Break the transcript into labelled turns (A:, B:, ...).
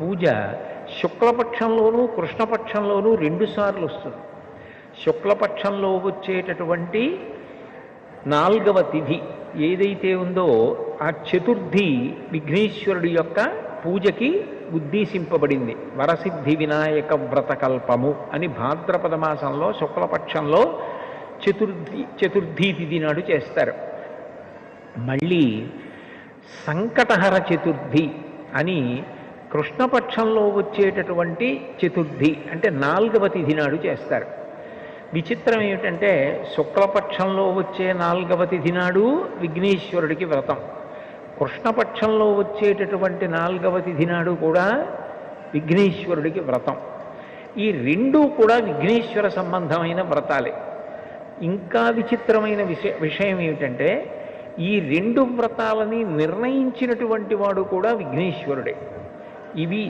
A: పూజ శుక్లపక్షంలోనూ కృష్ణపక్షంలోనూ రెండు సార్లు వస్తుంది. శుక్లపక్షంలో వచ్చేటటువంటి నాల్గవ తిథి ఏదైతే ఉందో ఆ చతుర్థి విఘ్నేశ్వరుడి యొక్క పూజకి ఉద్దేశింపబడింది. వరసిద్ధి వినాయక వ్రతకల్పము అని భాద్రపద మాసంలో శుక్లపక్షంలో చతుర్థి చతుర్థి తిథి నాడు చేస్తారు. మళ్ళీ సంకటహర చతుర్థి అని కృష్ణపక్షంలో వచ్చేటటువంటి చతుర్థి అంటే నాలుగవ తిథి నాడు చేస్తారు. విచిత్రం ఏమిటంటే శుక్లపక్షంలో వచ్చే నాలుగవ తిథి నాడు విఘ్నేశ్వరుడికి వ్రతం. కృష్ణపక్షంలో వచ్చేటటువంటి నాలుగవ తిథి నాడు కూడా విఘ్నేశ్వరుడికి వ్రతం. ఈ రెండూ కూడా విఘ్నేశ్వర సంబంధమైన వ్రతాలే. ఇంకా విచిత్రమైన విషయ విషయం ఏమిటంటే ఈ రెండు వ్రతాలని నిర్ణయించినటువంటి వాడు కూడా విఘ్నేశ్వరుడే. 一米